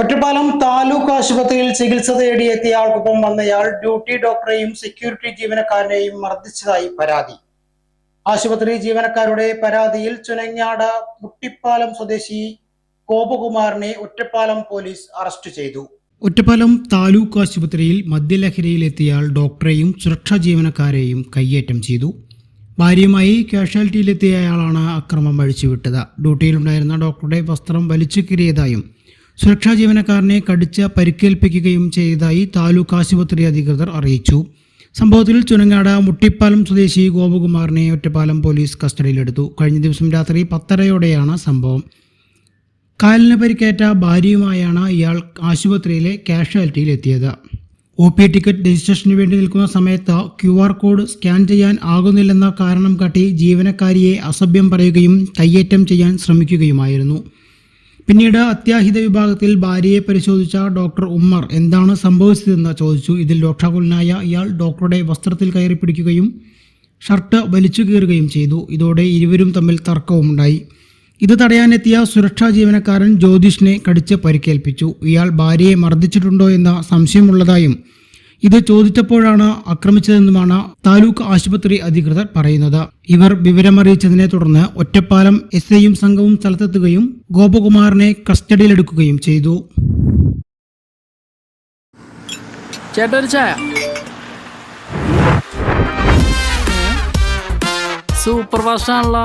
ഒറ്റപ്പാലം താലൂക്ക് ആശുപത്രിയിൽ ചികിത്സ തേടിയെത്തിയ ആൾക്കൊപ്പം വന്നയാൾ duty ഡോക്ടറെയും security ജീവനക്കാരനെയും മർദ്ദിച്ചതായി പരാതി. ആശുപത്രി ജീവനക്കാരുടെ പരാതിയിൽ ചുനങ്ങാട് മുട്ടിപ്പാലം സ്വദേശി ഗോപകുമാറിനെ ഒറ്റപ്പാലം പോലീസ് അറസ്റ്റ് ചെയ്തു. ഒറ്റപ്പാലം താലൂക്ക് ആശുപത്രിയിൽ മദ്യലഹരിയിലെത്തിയാൽ ഡോക്ടറെയും സുരക്ഷാ ജീവനക്കാരെയും കയ്യേറ്റം ചെയ്തു. ഭാര്യയുമായി കാഷ്വാലിറ്റിയിലെത്തിയ അയാളാണ് അക്രമം അഴിച്ചുവിട്ടത്. ഡ്യൂട്ടിയിലുണ്ടായിരുന്ന ഡോക്ടറുടെ വസ്ത്രം വലിച്ചു കീറിയതായും സുരക്ഷാ ജീവനക്കാരനെ കടിച്ച പരിക്കേൽപ്പിക്കുകയും ചെയ്തതായി താലൂക്ക് ആശുപത്രി അധികൃതർ അറിയിച്ചു. സംഭവത്തിൽ ചുനങ്ങാട മുട്ടിപ്പാലം സ്വദേശി ഗോപകുമാറിനെ ഒറ്റപ്പാലം പോലീസ് കസ്റ്റഡിയിലെടുത്തു. കഴിഞ്ഞ ദിവസം രാത്രി പത്തരയോടെയാണ് സംഭവം. കാലിന് പരിക്കേറ്റ ഭാര്യയുമായാണ് ഇയാൾ ആശുപത്രിയിലെ കാഷ്വാലിറ്റിയിൽ എത്തിയത് ഒ പി ടിക്കറ്റ് രജിസ്ട്രേഷന് വേണ്ടി നിൽക്കുന്ന സമയത്ത് ക്യു ആർ കോഡ് സ്കാൻ ചെയ്യാൻ ആകുന്നില്ലെന്ന കാരണം കാട്ടി ജീവനക്കാരിയെ അസഭ്യം പറയുകയും കയ്യേറ്റം ചെയ്യാൻ ശ്രമിക്കുകയുമായിരുന്നു. പിന്നീട് അത്യാഹിത വിഭാഗത്തിൽ ഭാര്യയെ പരിശോധിച്ച ഡോക്ടർ ഉമ്മർ എന്താണ് സംഭവിച്ചതെന്ന് ചോദിച്ചു. ഇതിൽ രോക്ഷാകുലനായ ഇയാൾ ഡോക്ടറുടെ വസ്ത്രത്തിൽ കയറി പിടിക്കുകയും ഷർട്ട് വലിച്ചു കീറുകയും ചെയ്തു. ഇതോടെ ഇരുവരും തമ്മിൽ തർക്കവുമുണ്ടായി ഇത് തടയാനെത്തിയ സുരക്ഷാ ജീവനക്കാരൻ ജ്യോതിഷിനെ കടിച്ച് പരിക്കേൽപ്പിച്ചു. ഇയാൾ ഭാര്യയെ മർദ്ദിച്ചിട്ടുണ്ടോ എന്ന സംശയമുള്ളതായും ഇത് ചോദിച്ചപ്പോഴാണ് ആക്രമിച്ചതെന്നുമാണ് താലൂക്ക് ആശുപത്രി അധികൃതർ പറയുന്നത്. ഇവർ വിവരമറിയിച്ചതിനെ തുടർന്ന് ഒറ്റപ്പാലം എസ് ഐയും സംഘവും സ്ഥലത്തെത്തുകയും ഗോപകുമാറിനെ കസ്റ്റഡിയിലെടുക്കുകയും ചെയ്തു. ചായ. സൂപ്പർ ഫാസ്റ്റ് ആണല്ലോ